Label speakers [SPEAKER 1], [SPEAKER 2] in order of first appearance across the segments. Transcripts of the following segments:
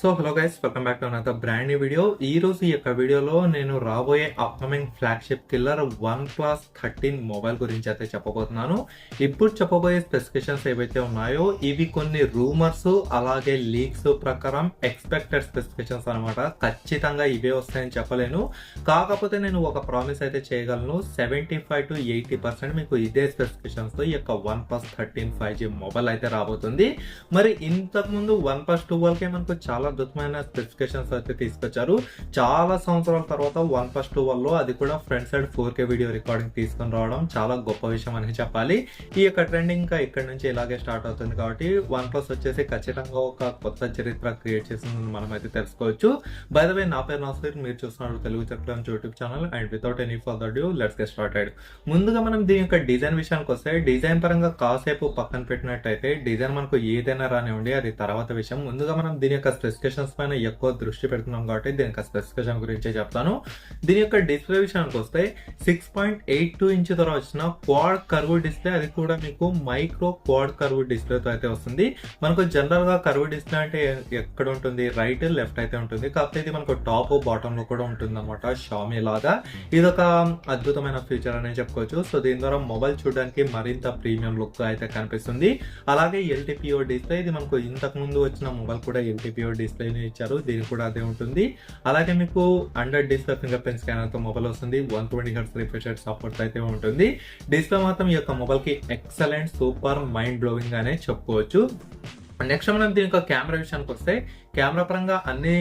[SPEAKER 1] So hello guys welcome back to another brand new video ఈ రోజు ఈ యొక్క వీడియోలో నేను రాబోయే upcoming flagship killer OnePlus thirteen mobile గురించి అయితే చెప్పబోతున్నాను. ఇప్పుడు చెప్పబోయే స్పెసిఫికేషన్స్ ఏవైతే ఉన్నాయో ఇవి కొన్ని రూమర్స్ అలాగే లీక్స్ ప్రకారం ఎక్స్పెక్టెడ్ స్పెసిఫికేషన్స్ అనమాట ఖచ్చితంగా ఇవే వస్తాయని చెప్పలేను. కాకపోతే నేను ఒక ప్రామిస్ అయితే చేయగలను. Seventy five to eighty percent మీకు ఇదే స్పెసిఫికేషన్స్తో ఈ యొక్క OnePlus thirteen five G mobile అయితే రాబోతుంది. మరి ఇంతకు ముందు వన్ ప్లస్ టూ కే మనకు చాలా అద్భుతమైన స్పెసిఫికేషన్స్ అయితే తీసుకొచ్చారు. చాలా సంవత్సరాల తర్వాత వన్ ప్లస్ టూ లో అది కూడా front side four K video recording తీసుకొని రావడం చాలా గొప్ప విషయం అని చెప్పాలి. ఈ యొక్క ట్రెండ్ ఇంకా ఇక్కడ నుంచి ఇలాగే స్టార్ట్ అవుతుంది కాబట్టి వన్ ప్లస్ వచ్చేసి ఖచ్చితంగా ఒక కొత్త చరిత్ర క్రియేట్ చేసిందని మనం అయితే తెలుసుకోవచ్చు. బై ద వే నా పేరు నాసర్ మీరు చూస్తున్నారు Telugu Chakram YouTube channel and without any further due let's get started. ముందుగా మనం దీని యొక్క డిజైన్ విషయానికి వస్తే డిజైన్ పరంగా కాసేపు పక్కన పెట్టినట్టయితే డిజైన్ మనకు ఏదైనా రానివ్వండి అది తర్వాత విషయం. ముందుగా మనం దీని యొక్క స్పెసిఫికేషన్స్ పైన ఎక్కువ దృష్టి పెడుతున్నాం కాబట్టి దీని యొక్క స్పెసిఫికేషన్ గురించి చెప్తాను. దీని యొక్క డిస్ప్లే విషయానికి వస్తే six point eight two inch ద్వారా వచ్చిన క్వాడ్ కర్వ్ డిస్ప్లే అది కూడా మీకు మైక్రో క్వాడ్ కర్వ్ డిస్ప్లేతో అయితే వస్తుంది. మనకు జనరల్గా కర్వ్ డిస్ప్లే అంటే ఎక్కడ ఉంటుంది? రైట్ లెఫ్ట్ అయితే ఉంటుంది. కాకపోతే ఇది మనకు టాప్ బాటమ్లో కూడా ఉంటుంది అనమాట షామీ లాగా. ఇది ఒక అద్భుతమైన ఫీచర్ అనేది చెప్పుకోవచ్చు. సో దీని ద్వారా మొబైల్ చూడడానికి మరింత ప్రీమియం లుక్ అయితే కనిపిస్తుంది. అలాగే ఎల్టీపీఓ డిస్ప్లే ఇది మనకు ఇంతకు ముందు వచ్చిన మొబైల్ కూడా ఎల్టీపీఓ డిస్ప్లేని ఇచ్చారు. దీనికి కూడా అదే ఉంటుంది. అలాగే మీకు అండర్ డిస్ప్లే ఫింగర్ ప్రింట్ స్కానర్తో మొబైల్ వస్తుంది. One twenty hertz refresh support అయితే ఉంటుంది. డిస్ప్లే మాత్రం ఈ యొక్క మొబైల్కి ఎక్సలెంట్ సూపర్ మైండ్ బ్లోవింగ్ అనే చెప్పుకోవచ్చు. నెక్స్ట్ మనం దీని యొక్క కెమెరా విషయానికి వస్తే కెమెరా పరంగా అన్ని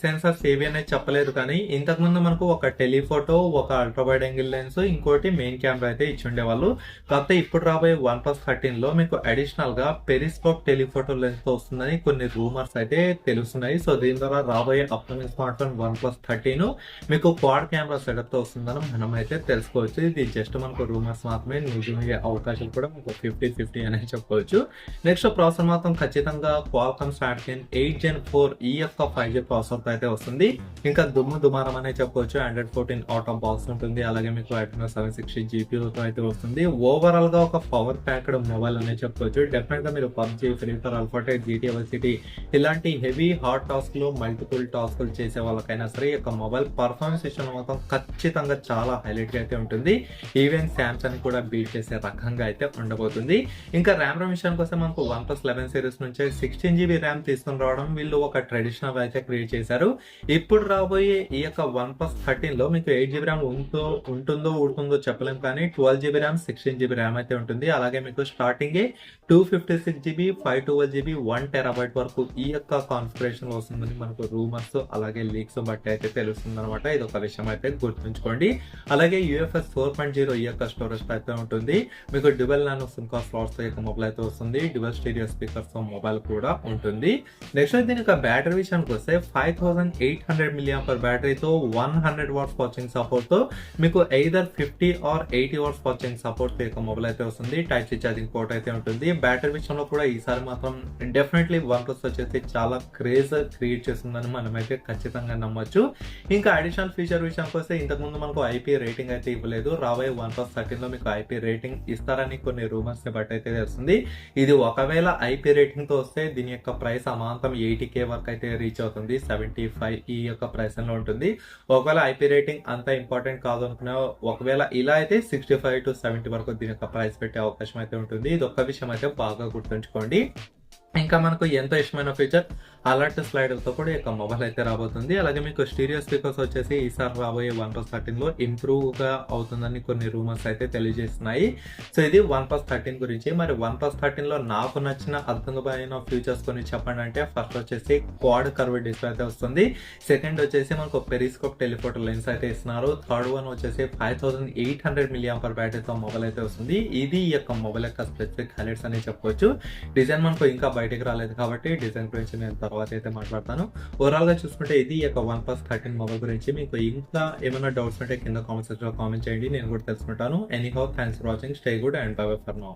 [SPEAKER 1] సెన్సార్స్ ఏవి అనేది చెప్పలేదు కానీ ఇంతకుముందు మనకు ఒక టెలిఫోటో ఒక అల్ట్రా వైడ్ యాంగిల్ లెన్స్ ఇంకోటి మెయిన్ కెమెరా అయితే ఇచ్చి ఉండేవాళ్ళు. కాకపోతే ఇప్పుడు రాబోయే వన్ ప్లస్ థర్టీన్లో మీకు అడిషనల్గా పెరిస్కోప్ టెలిఫోటో లెన్స్తో వస్తుందని కొన్ని రూమర్స్ అయితే తెలుస్తున్నాయి. సో దీని ద్వారా రాబోయే upcoming smartphone OnePlus thirteen మీకు క్వాడ్ కెమెరా సెటప్తో వస్తుందని మనం అయితే తెలుసుకోవచ్చు. ఇది జస్ట్ మనకు రూమర్స్ మాత్రమే నిజమయ్యే అవకాశాలు కూడా మీకు ఫిఫ్టీ ఫిఫ్టీ అనేది చెప్పుకోవచ్చు నెక్స్ట్ ప్రాసెసర్ మాత్రం ఖచ్చితంగా Qualcomm Snapdragon eight gen four ఈ యొక్క ఫైవ్ జీ ప్రాసెసర్ అయితే వస్తుంది. ఇంకా దుమ్ము దుమారం అనే చెప్పుకోవచ్చు ఆండ్రాయిడ్ ఫోర్టీన్ ఆటో బాక్స్ ఉంటుంది. అలాగే మీకు అడ్మినో సెవెన్ సిక్స్టీ జీపీతో అయితే వస్తుంది. ఓవరాల్గా ఒక పవర్ ప్యాక్డ్ మొబైల్ అనే చెప్పుకోవచ్చు డెఫినెట్గా మీరు పబ్జీ ఫ్రీ ఫైర్ అల్ఫాటే జీటీ సిటీ ఇలాంటి హెవీ హాట్ టాస్క్లు మల్టిపుల్ టాస్క్ చేసే వాళ్ళకైనా సరే ఈ యొక్క మొబైల్ పర్ఫార్మెన్స్ విషయంలో మాత్రం ఖచ్చితంగా చాలా హైలైట్గా అయితే ఉంటుంది. ఈవెన్ శాంసంగ్ కూడా బీట్ చేసే రకంగా అయితే ఉండబోతుంది. ఇంకా ర్యామ్ ర్యామ్ విషయానికి వస్తే మనకు వన్ ప్లస్ లెవెన్ సిరీస్ నుంచి సిక్స్టీన్ జీబీ ర్యామ్ తీసుకుని రావడం వీళ్ళు ఒక ట్రెడిషనల్ అయితే క్రియేట్ చేశారు. ఇప్పుడు రాబోయే ఈ యొక్క వన్ ప్లస్ థర్టీన్లో మీకు ఎయిట్ జీబీ ర్యామ్ ఉందో ఉంటుందో ఊడుతుందో చెప్పలేం కానీ twelve GB RAM sixteen GB RAM అయితే ఉంటుంది. అలాగే మీకు starting two fifty six GB five twelve GB one terabyte వరకు ఈ యొక్క కాన్ఫిగరేషన్ వస్తుందని మనకు రూమర్స్ అలాగే లీక్స్ బట్టి అయితే తెలుస్తుంది అనమాట ఇది ఒక విషయం అయితే గుర్తుంచుకోండి. అలాగే యూఎఫ్ఎస్ ఫోర్ పాయింట్ జీరో ఈ యొక్క స్టోరేజ్ అయితే ఉంటుంది. మీకు dual nano SIM card slots యొక్క మొబైల్ అయితే వస్తుంది. డ్యువెల్ స్టీరియో స్పీకర్స్ మొబైల్ కూడా ఉంటుంది. నెక్స్ట్ దీని యొక్క బ్యాటరీ విషయానికి వస్తే five thousand eight hundred million per బ్యాటరీతో one hundred watts watching సపోర్ట్తో మీకు either fifty or eighty watts watching support యొక్క మొబైల్ అయితే వస్తుంది. టైప్ సి ఛార్జింగ్ పోర్ట్ అయితే ఉంటుంది. బ్యాటరీ విషయంలో కూడా ఈసారి మాత్రం డెఫినెట్లీ వన్ ప్లస్ వచ్చేసి చాలా క్రేజ్ క్రియేట్ చేస్తుందని మనం అయితే ఖచ్చితంగా నమ్మొచ్చు. ఇంకా అడిషనల్ ఫీచర్ విషయానికి వస్తే ఇంతకు ముందు మనకు ఐపీ రేటింగ్ అయితే ఇవ్వలేదు. రాబోయే వన్ ప్లస్ థర్టీన్లో మీకు ఐపీ రేటింగ్ ఇస్తారని కొన్ని రూమర్స్ని బట్టి అయితే తెలుస్తుంది. ఇది ఒకవేళ ఐపీ రేటింగ్తో వస్తే దీని యొక్క ప్రైస్ అమాంతం ఎయిటీ కే వరకు అయితే రీచ్ అవుతుంది. సెవెంటీ ఫైవ్ ఈ యొక్క ప్రైస్లో ఉంటుంది. ఒకవేళ ఐపీ రేటింగ్ అంత ఇంపార్టెంట్ కాదు అనుకున్నా ఒకవేళ ఇలా అయితే సిక్స్టీ ఫైవ్ టు సెవెంటీ వరకు దీని యొక్క ప్రైస్ పెట్టే అవకాశం అయితే ఉంటుంది. ఇది ఒక్క విషయం అయితే బాగా గుర్తుంచుకోండి. ఇంకా మనకు ఎంతో ఇష్టమైన ఫీచర్ అలర్ట్ స్లైడర్తో కూడా ఈ యొక్క మొబైల్ అయితే రాబోతుంది. అలాగే మీకు స్టీరియో స్పీకర్స్ వచ్చేసి ఈసారి రాబోయే వన్ ప్లస్ థర్టీన్లో ఇంప్రూవ్గా అవుతుందని కొన్ని రూమర్స్ అయితే తెలియజేస్తున్నాయి. సో ఇది వన్ ప్లస్ థర్టీన్ గురించి. మరి వన్ ప్లస్ థర్టీన్లో నాకు నచ్చిన అద్భుతమైన ఫీచర్స్ కొన్ని చెప్పండి అంటే ఫస్ట్ వచ్చేసి క్వాడ్ కర్వ్ డిస్ప్లే అయితే వస్తుంది. సెకండ్ వచ్చేసి మనకు పెరిస్కోప్ టెలిఫోటో లెన్స్ అయితే ఇస్తున్నారు. థర్డ్ వన్ వచ్చేసి five thousand eight hundred million per బ్యాటరీతో mobile అయితే వస్తుంది. ఇది ఈ యొక్క మొబైల్ యొక్క స్పెసిఫిక్ హైలైట్స్ అని చెప్పుకోవచ్చు డిజైన్ మనకు ఇంకా బయటకు రాలేదు కాబట్టి డిజైన్ గురించి నేను తర్వాత అయితే మాట్లాడతాను. ఓవరాల్గా చూసుకుంటే ఇది ఈ యొక్క వన్ ప్లస్ థర్టీన్ మొబైల్ గురించి. మీకు ఇంకా ఏమైనా డౌట్స్ ఉంటే కింద కామెంట్ సెక్షన్లో కామెంట్ చేయండి. నేను కూడా తెలుసుకుంటాను. Anyhow thanks for watching stay good and bye for now